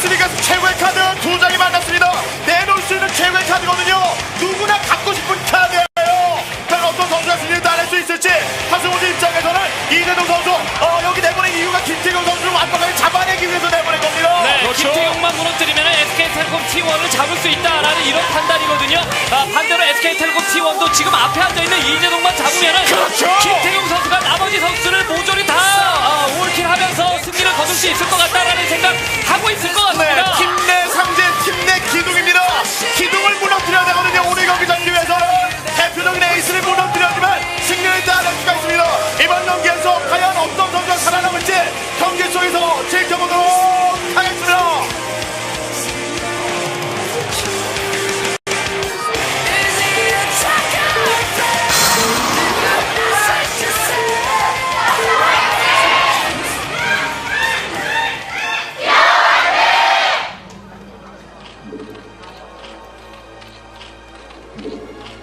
분데스리가 최고의 카드 두 장이 만났습니다. 내놓을 수 있는 최고의 카드거든요. 누구나 갖고 싶은 카드예요. 과연 어떤 선수가 승리를 따낼 수 있을지 하승우드 입장에서는 이재동 선수 어, 여기 내보낸 이유가 김태경 선수를 완벽하게 잡아내기 위해서 내보낸 겁니다. 네, 그렇죠. 김태경만 무너뜨리면 SK텔레콤 T1을 잡을 수 있다라는 이런 판단이거든요. 아, 반대로 SK텔레콤 T1도 지금 앞에 앉아 있는 이재동만 잡으면 은 그렇죠. 김태경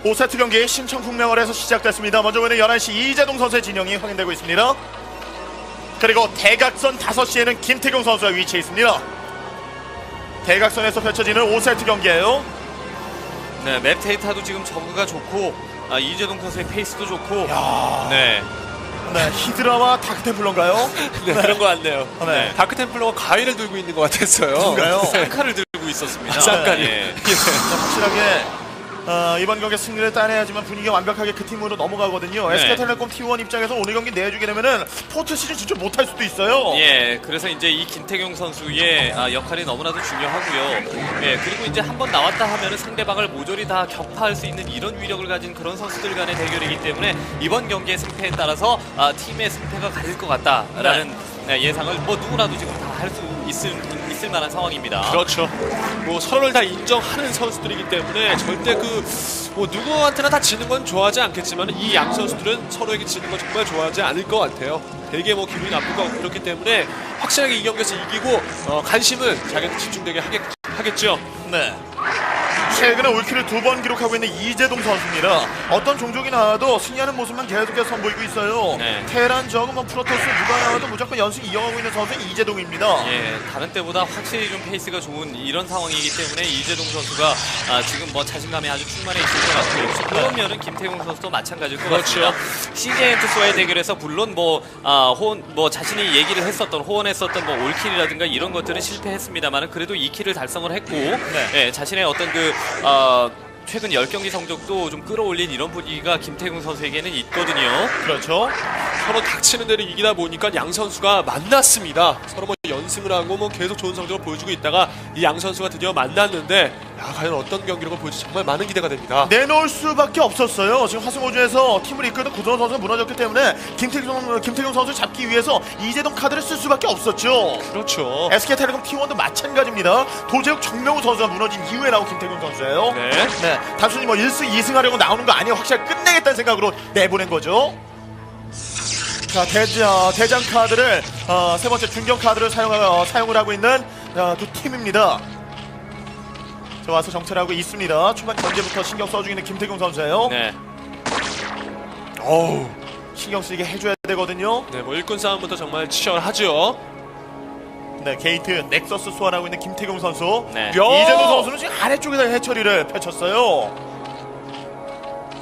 5세트 경기 신청 국명을해서 시작됐습니다. 먼저 보는 11시 이재동 선수의 진영이 확인되고 있습니다. 그리고 대각선 5시에는 김태경 선수가 위치해 있습니다. 대각선에서 펼쳐지는 5세트 경기예요. 네, 맵 데이터도 지금 저그가 좋고 아, 이재동 선수의 페이스도 좋고 야... 네. 네, 히드라와 다크템플러인가요? 네, 네, 그런 거 같네요. 네. 네. 다크템플러가 가위를 들고 있는 것 같았어요. 누가요? 칼을 네, 들고 있었습니다. 아, 칼이 네. 예. 예. 확실하게 어, 이번 경기 승리를 따내야지만 분위기가 완벽하게 그 팀으로 넘어가거든요. 네. SK텔레콤 T1 입장에서 오늘 경기 내주게 되면은 포트 시즌 진짜 못할 수도 있어요. 예, 그래서 이제 이 김태경 선수의 아, 역할이 너무나도 중요하고요. 예, 그리고 이제 한 번 나왔다 하면은 상대방을 모조리 다 격파할 수 있는 이런 위력을 가진 그런 선수들 간의 대결이기 때문에 이번 경기의 승패에 따라서 아, 팀의 승패가 갈릴 것 같다라는 네, 예상을 뭐 누구나도 지금 다 할 수 있을 있을 만한 상황입니다. 그렇죠. 뭐 서로를 다 인정하는 선수들이기 때문에 절대 그 뭐 누구한테나 다 지는 건 좋아하지 않겠지만 이 양 선수들은 서로에게 지는 건 정말 좋아하지 않을 것 같아요. 되게 뭐 기분이 나쁠 것 같고 그렇기 때문에 확실하게 이 경기에서 이기고 어, 관심을 자기한테 집중되게 하겠, 하겠죠. 네. 최근에 올킬을 두 번 기록하고 있는 이재동 선수입니다. 어떤 종족이 나와도 승리하는 모습만 계속해서 선보이고 있어요. 네. 테란 저그 뭐 프로토스 누가 나와도 무조건 연승 이어가고 있는 선수는 이재동입니다. 예, 다른 때보다 확실히 좀 페이스가 좋은 이런 상황이기 때문에 이재동 선수가 아, 지금 뭐 자신감이 아주 충만해 있을 것 같고 그런 면은 김태용 선수도 마찬가지일 것 그렇죠. 같습니다. CJ 엔투스와의 대결에서 물론 뭐, 아, 호언, 뭐 자신이 얘기를 했었던 호언했었던 뭐 올킬이라든가 이런 것들은 실패했습니다만은 그래도 2킬을 달성을 했고 예, 자신의 어떤 그 어, 최근 10경기 성적도 좀 끌어올린 이런 분위기가 김태균 선수에게는 있거든요. 그렇죠. 서로 닥치는 대로 이기다 보니까 양 선수가 만났습니다. 서로 뭐 연승을 하고 뭐 계속 좋은 성적을 보여주고 있다가 이 양 선수가 드디어 만났는데 야, 과연 어떤 경기력을 보여줄지 정말 많은 기대가 됩니다. 내놓을 수밖에 없었어요. 지금 하승호주에서 팀을 이끌던 구성원 선수가 무너졌기 때문에 김태경, 김태경 선수 잡기 위해서 이재동 카드를 쓸 수밖에 없었죠. 그렇죠. SK텔레콤 T1도 마찬가지입니다. 도재욱 정명우 선수가 무너진 이후에 나온 김태경 선수예요. 네. 네, 단순히 뭐 1승, 2승 하려고 나오는 거 아니에요. 확실히 끝내겠다는 생각으로 내보낸 거죠. 자, 대장, 대장 카드를, 어, 세 번째 중경 카드를 사용, 어, 사용을 하고 있는 어, 두 팀입니다. 자, 와서 정찰하고 있습니다. 초반 전제부터 신경 써주고 있는 김태경 선수예요. 네. 어우. 신경 쓰이게 해줘야 되거든요. 네, 뭐 일꾼 싸움부터 정말 치열하죠. 네, 게이트 넥서스 소환하고 있는 김태경 선수. 네. 야! 이재동 선수는 지금 아래쪽에다 해처리를 펼쳤어요.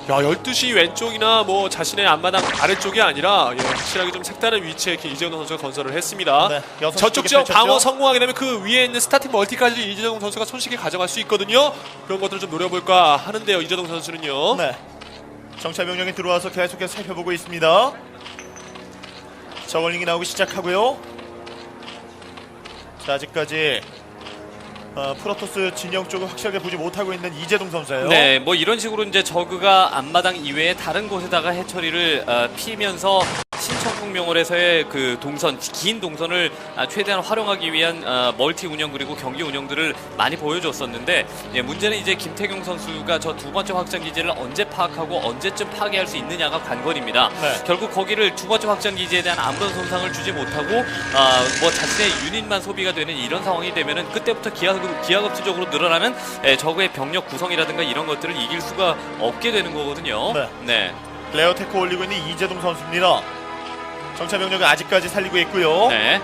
야, 12시 왼쪽이나 뭐 자신의 앞마당 아래쪽이 아니라 예, 확실하게 좀 색다른 위치에 이렇게 이재동 선수가 건설을 했습니다. 네, 저쪽 지역 펼쳤죠. 방어 성공하게 되면 그 위에 있는 스타팅 멀티까지도 이재동 선수가 손쉽게 가져갈 수 있거든요. 그런 것들을 좀 노려볼까 하는데요, 이재동 선수는요. 네. 정찰 병력이 들어와서 계속해서 살펴보고 있습니다. 저걸링이 나오기 시작하고요. 자, 아직까지 어, 프로토스 진영 쪽을 확실하게 보지 못하고 있는 이재동 선수예요. 네, 뭐 이런 식으로 이제 저그가 앞마당 이외에 다른 곳에다가 해처리를 어, 피면서 신청풍명월에서의 그 동선 긴 동선을 아, 최대한 활용하기 위한 어, 멀티 운영 그리고 경기 운영들을 많이 보여줬었는데 예, 문제는 이제 김태경 선수가 저 두 번째 확장 기지를 언제 파악하고 언제쯤 파괴할 수 있느냐가 관건입니다. 네. 결국 거기를 두 번째 확장 기지에 대한 아무런 손상을 주지 못하고 아, 뭐 자신의 유닛만 소비가 되는 이런 상황이 되면은 그때부터 기하급, 기하급수적으로 늘어나는 예, 적의 병력 구성이라든가 이런 것들을 이길 수가 없게 되는 거거든요. 네. 네. 레어테크 올리고 있는 이재동 선수입니다. 정찰 병력은 아직까지 살리고 있고요. 네.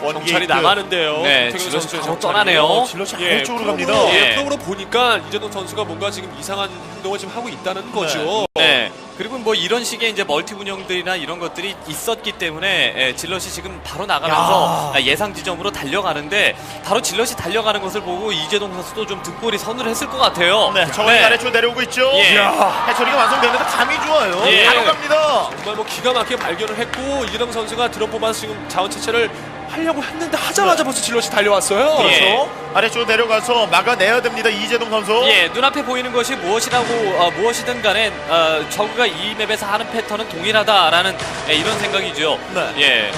정찰이 원게이트. 나가는데요. 네, 김태균 질럿이 선수의 바로 정찰이요. 떠나네요. 질럿이 예, 아래 쪽으로 프로브로, 갑니다. 예, 예. 프로브로 보니까 이재동 선수가 뭔가 지금 이상한 행동을 지금 하고 있다는 거죠. 네. 그리고 뭐 이런 식의 이제 멀티 운영들이나 이런 것들이 있었기 때문에 예, 질럿이 지금 바로 나가면서 아, 예상 지점으로 달려가는데 바로 질럿이 달려가는 것을 보고 이재동 선수도 좀 등골이 선을 했을 것 같아요. 네, 정원이 아래쪽으로 내려오고 있죠. 예. 이야, 해처리가 완성됐는데 감이 좋아요. 예. 바로 갑니다. 정말 뭐 기가 막히게 발견을 했고 이재동 선수가 드럼 뽑아서 지금 자원 채취를 하려고 했는데 하자마자 벌써 질럿이 달려왔어요. 예. 그렇죠. 아래쪽으로 내려가서 막아내야 됩니다. 이재동 선수. 예, 눈앞에 보이는 것이 무엇이라고 어, 무엇이든 간에 어, 저그가 이 맵에서 하는 패턴은 동일하다라는 예, 이런 생각이죠. 네. 예.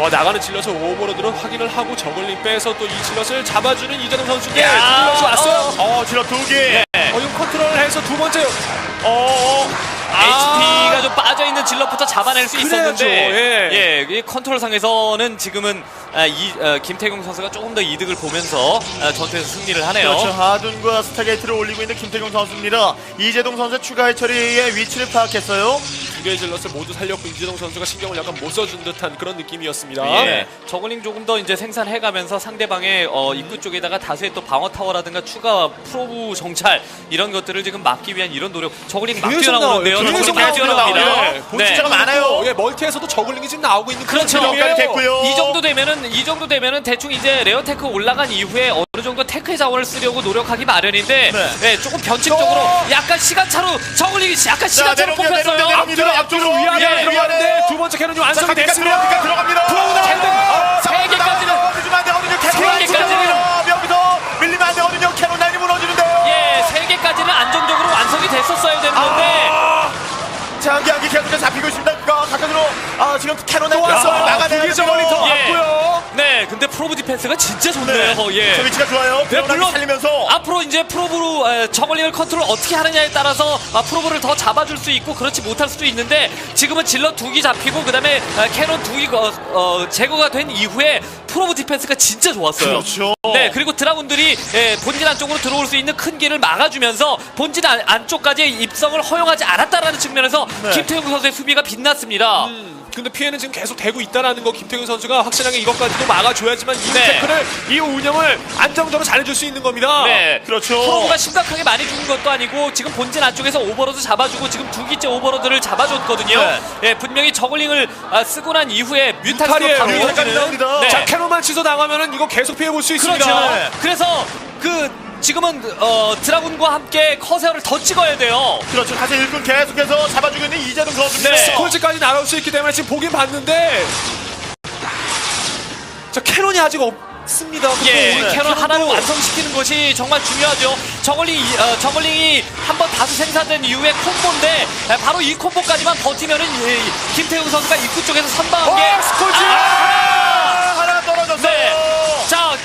와 나가는 질럿을 오버로드로 확인을 하고 저글링 빼서 또 이 질럿을 잡아주는 이재동 선수인데 야, 질럿이 왔어요. 어, 질럿 두 개. 예. 어, 이거 컨트롤을 해서 두 번째 어, 어. HP가 좀 빠져 있는 질럿부터 잡아낼 수 그래야죠, 있었는데 예. 이 컨트롤 상에서는 지금은 아, 이 어, 김태경 선수가 조금 더 이득을 보면서 아, 전투에서 승리를 하네요. 그렇죠. 하둔과 스타게이트를 올리고 있는 김태경 선수입니다. 이재동 선수 추가 해처리의 위치를 파악했어요. 두 개의 질럿을 모두 살렸고 이재동 선수가 신경을 약간 못 써준 듯한 그런 느낌이었습니다. 예. 저글링 조금 더 이제 생산해가면서 상대방의 어, 입구 쪽에다가 다수의 또 방어 타워라든가 추가 프로브 정찰 이런 것들을 지금 막기 위한 이런 노력. 저글링 막 계속 뛰어나오는데요. 저글링 계속 막 뛰어나옵니다. 나와요. 네. 본진차가 많아요. 예, 멀티에서도 저글링이 지금 나오고 있는 그런 그렇죠. 상황이에요. 여기까지 됐고요. 이 정도 되면은 이 정도 되면은 대충 이제 레어 테크 올라간 이후에 어느 정도 테크의 자원을 쓰려고 노력하기 마련인데 네. 예, 조금 변칙적으로 약간 시간차로 저글링이 약간 시간차로 내려옵니다, 뽑혔어요. 내려옵니다, 내려옵니다. 앞쪽으로 위아래 들어가는데. 두 번째 캐논이 자, 완성이 갑니까? 됐습니다. 들어갑니까? 들어갑니다. 프로브 아, 세 개까지는- 세 개까지는- 아, 지금 캐논 라인 왔어요. 막아내야 두개 저글링 더 예. 왔고요. 네, 근데 프로브 디펜스가 진짜 좋네요. 저 예. 위치가 좋아요. 네, 물론 살리면서 앞으로 이제 프로브로 에, 저글링을 컨트롤 어떻게 하느냐에 따라서 아, 프로브를 더 잡아줄 수 있고 그렇지 못할 수도 있는데 지금은 질러 두기 잡히고 그다음에 아, 캐논 두기 어, 어, 제거가 된 이후에 프로브 디펜스가 진짜 좋았어요. 그렇죠. 네, 그리고 드라군들이 에, 본진 안쪽으로 들어올 수 있는 큰 길을 막아주면서 본진 안, 안쪽까지 입성을 허용하지 않았다라는 측면에서 네. 김태형 선수의 수비가 빛났습니다. 근데 피해는 지금 계속 되고 있다라는 거 김태균 선수가 확실하게 이것까지도 막아줘야지만 이 네. 태클을 이 운영을 안정적으로 잘해줄 수 있는 겁니다. 네. 그렇죠. 프로브가 심각하게 많이 죽은 것도 아니고 지금 본진 안쪽에서 오버로드 잡아주고 지금 두 기째 오버로드를 잡아줬거든요. 네. 예, 분명히 저글링을 아, 쓰고 난 이후에 뮤탈이에요. 뮤탈까지 나옵니다. 네. 자 캐논만 취소 당하면은 이거 계속 피해 볼 수 있습니다. 그렇죠. 네. 그래서 그 지금은 어, 드라군과 함께 커세어를 더 찍어야 돼요. 그렇죠. 다시 일꾼 계속해서 잡아주고 있는 이재동 선수입니다. 네. 스콜지까지 나올 수 있기 때문에 지금 보긴 봤는데 자 캐논이 아직 없습니다. 예, 캐논 캐논도- 하나를 완성시키는 것이 정말 중요하죠. 저글링, 어, 저글링이 한 번 다수 생산된 이후에 콤보인데 에, 바로 이 콤보까지만 버티면은 이, 김태웅 선수가 입구 쪽에서 선방한 게 어, 스콜지! 아.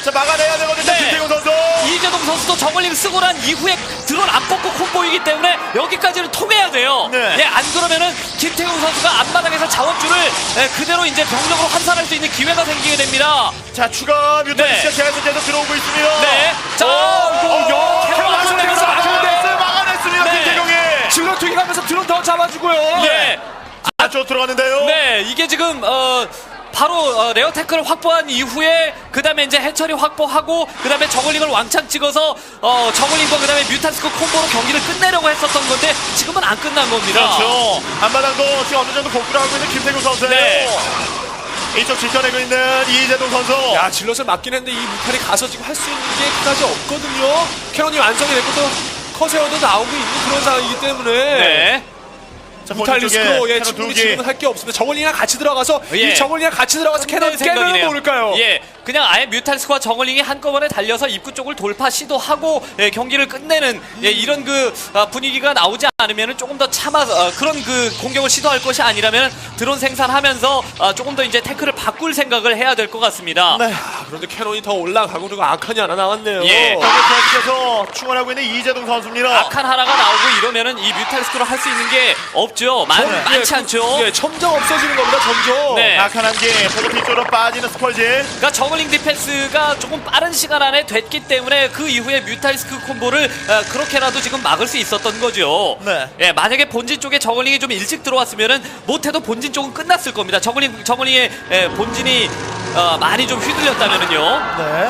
자, 자, 막아내야 되거든요. 네. 김태경 선수. 이재동 선수도 저글링 쓰고 난 이후에 드론 안 뽑고 콤보이기 때문에 여기까지는 통해야 돼요. 네. 예, 안 그러면은 김태웅 선수가 앞마당에서 자원줄을 예, 그대로 이제 병력으로 환산할 수 있는 기회가 생기게 됩니다. 자, 추가 뮤탄 네. 씨가 계속 계속 들어오고 있습니다. 네. 자, 오, 이거 완성되면서 완성되면서 막아냈어요. 막아냈습니다. 네. 김태경이. 질러 투기 가면서 드론 더 잡아주고요. 예. 아, 저 들어갔는데요. 네, 이게 지금 어 바로 어, 레어 태클을 확보한 이후에 그 다음에 이제 해처리 확보하고 그 다음에 저글링을 왕창 찍어서 어 저글링과 그 다음에 뮤탄스크 콤보로 경기를 끝내려고 했었던 건데 지금은 안 끝난 겁니다. 그렇죠. 앞마당도 지금 어느 정도 복구를 하고 있는 김태경 선수예요. 네. 이쪽 지켜내고 있는 이재동 선수. 야 질럿을 맞긴 했는데 이 무탈이 가서 지금 할 수 있는 게 그다지 없거든요. 캐논이 완성이 됐고 또 커세어도 나오고 있는 그런 상황이기 때문에 네. 자, 무탈 본인 쪽에 리스크로 예, 개. 지금은 할게 없습니다. 저글링이랑 같이 들어가서 예. 이 저글링이랑 같이 들어가서 캐논 깨면 생각이네요. 모를까요? 예, 그냥 아예 뮤탈스와 정글링이 한꺼번에 달려서 입구 쪽을 돌파 시도하고 예, 경기를 끝내는 예, 이런 그 아, 분위기가 나오지 않으면 조금 더 참아 어, 그런 그 공격을 시도할 것이 아니라면 드론 생산하면서 아, 조금 더 이제 태클을 바꿀 생각을 해야 될 것 같습니다. 네. 아, 그런데 캐논이 더 올라가고 그리고 아칸이 하나 나왔네요. 예. 계속해서 충원하고 있는 이재동 선수입니다. 악한 하나가 나오고 이러면은 이 뮤탈스크로 할 수 있는 게 없죠. 많, 네. 많지 예, 않죠. 예, 점점 없어지는 겁니다. 점점. 네. 악한 한기 보고 뒤쪽으로 빠지는 스컬지. 그러니까 저글링 디펜스가 조금 빠른 시간 안에 됐기 때문에 그 이후에 뮤탈스크 콤보를 어, 그렇게라도 지금 막을 수 있었던 거죠. 네. 예, 만약에 본진 쪽에 저글링이 좀 일찍 들어왔으면은 못해도 본진 쪽은 끝났을 겁니다. 저글링 저글링의 예, 본진이 어, 많이 좀 휘둘렸다면은요. 네.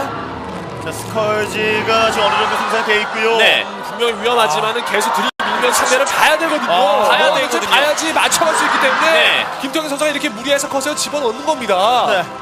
자, 스컬지가 지금 어느 정도 생산돼 있고요. 네. 분명히 위험하지만은 계속 들이밀면 상대를 봐야 되거든요. 아, 봐야 뭐 되거든요. 봐야지 맞춰갈 수 있기 때문에 네. 김태형 선수가 이렇게 무리해서 커서 집어넣는 겁니다. 네.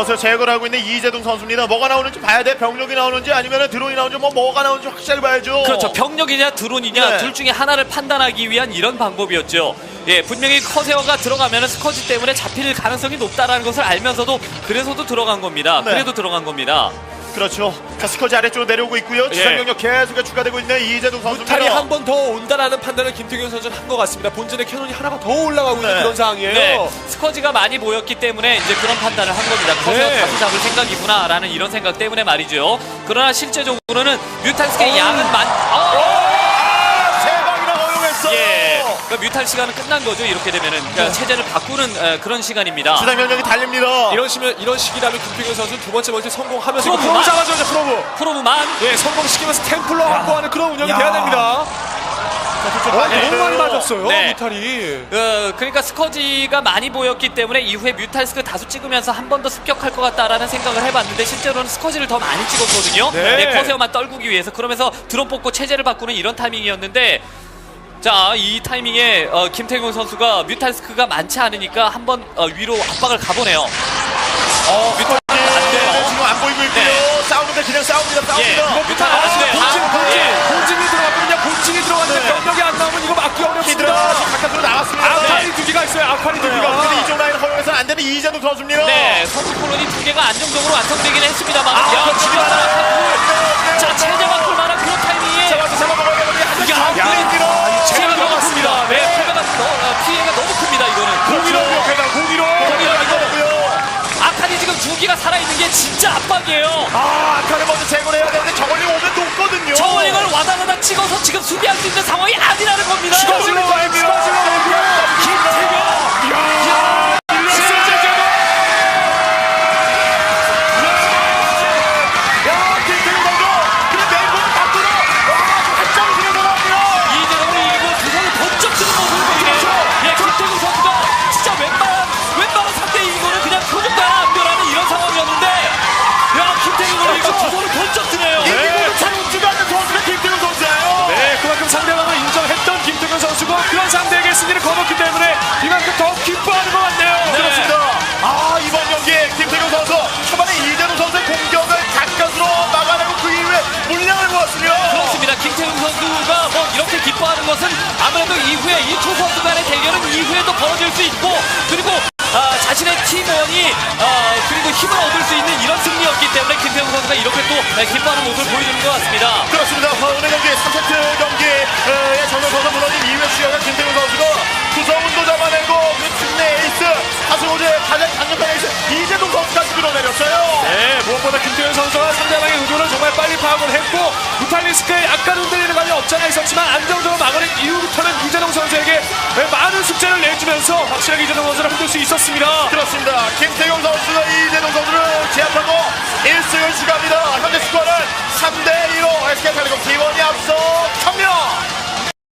컷을 제거를 하고 있는 이재동 선수입니다. 뭐가 나오는지 봐야 돼. 병력이 나오는지 아니면 드론이 나오는지 뭐 뭐가 나오는지 확실히 봐야죠. 그렇죠. 병력이냐 드론이냐 네. 둘 중에 하나를 판단하기 위한 이런 방법이었죠. 예, 분명히 커세어가 들어가면 스커지 때문에 잡힐 가능성이 높다라는 것을 알면서도 그래서도 들어간 겁니다. 네. 그래도 들어간 겁니다. 그렇죠. 자, 스커지 아래쪽으로 내려오고 있고요. 지상 예. 병력 계속 추가되고 있는 이재동 선수입니다. 무탈이 한 번 더 온다라는 판단을 김태경 선수는 한 것 같습니다. 본진의 캐논이 하나가 더 올라가고 있는 네. 그런 상황이에요. 네, 스커지가 많이 보였기 때문에 이제 그런 판단을 한 겁니다. 커세어 네. 다수 잡을 생각이구나라는 이런 생각 때문에 말이죠. 그러나 실제적으로는 뮤탄스의 양은 많. 뮤탈 시간은 끝난 거죠. 이렇게 되면은 그러니까 체제를 바꾸는 어, 그런 시간입니다. 지상 병력이 달립니다. 이런 시면 이런 식이라면 김태경 선수 두 번째 멀티 성공하면서 프로브 프로브 만- 잡아줘야죠 프로브. 프로브만 예, 성공시키면서 템플러 확보하는 그런 운영이 야. 돼야 됩니다. 자, 어, 네. 너무 많이 맞았어요, 네. 무탈이. 어, 그러니까 스커지가 많이 보였기 때문에 이후에 뮤탈스크 다수 찍으면서 한 번 더 습격할 것 같다라는 생각을 해봤는데 실제로는 스커지를 더 많이 찍었거든요. 네. 네, 커세어만 떨구기 위해서 그러면서 드론 뽑고 체제를 바꾸는 이런 타이밍이었는데 자, 이 타이밍에 어, 김태균 선수가 뮤탈스크가 많지 않으니까 한번 어, 위로 압박을 가보네요. 어, 뮤탈 안 돼요. 네, 지금 안 보이고 있고요. 네. 싸우는데 그냥 싸웁니다. 예, 싸웁니다. 뮤탈 안 돼요. 본진, 아, 본진, 예. 본진이 들어갔거든요. 본진이 들어갔는데 네. 병력이 안 나오면 이거 막기 어렵습니다. 지금 바깥으로 나왔습니다. 아칼이 두 개가 있어요. 아칼이 두 네. 개가. 근데 이쪽 라인 허용해서는 안 되는 이재동 선수입니다. 네, 선수 콜론이 두 개가 안정적으로 완성되긴 했습니다만 아, 야. 진짜 네, 자, 체제 바꿀 만한 그런 타이밍에 잡아서 잡아먹어야 되는데 한 야, 장 끌립니다. 큽니다. 네, 피해가, 너, 어, 피해가 너무 큽니다, 이거는. 공이로 옆에다 공이로. 공이로 이거. 이거고요. 아칸이 지금 두 개가 살아있는 게 진짜 압박이에요. 아, 아까를 먼저 제거를 해야 되는데 저걸리 오면 높거든요. 저울링을 와다다다 찍어서 지금 수비할 수 있는 상황이 아니라는 겁니다. 죽어질러 가입니다. 김태경. 야, 야, 것은 아무래도 이후에 이 두 선수 간의 대결은 이후에도 벌어질 수 있고 그리고 아, 자신의 팀원이 아, 그리고 힘을 얻을 수 있는 이런 승리였기 때문에 김태훈 선수가 이렇게 또 아, 기뻐하는 모습을 보여주는 것 같습니다. 그렇습니다. 오늘 경기 3세트 경기에 정면서서 무너진 이후에 수영한 김태균 선수가 구성운도 잡아내고 그 팀내 에이스 하수호의 가장 강력한 에이스 이재동 선수까지 밀어내렸어요. 네, 무엇보다 김태현 선수가 상대방의 의도를 정말 빨리 파악을 했고 무탈리스크에 약간 흔들리는 감이 없잖아 있었지만 안정적으로 막아낸 이후부터는 이재동 선수에게 많은 숙제를 내주면서 확실하게 이재동 선수를 흔들 수 있었습니다. 그렇습니다. 김태경 선수가 이재동 선수를 제압하고 1승을 추가합니다. 현재 스코어는 3대 2로 SK텔레콤 T1이 앞서 탑니다.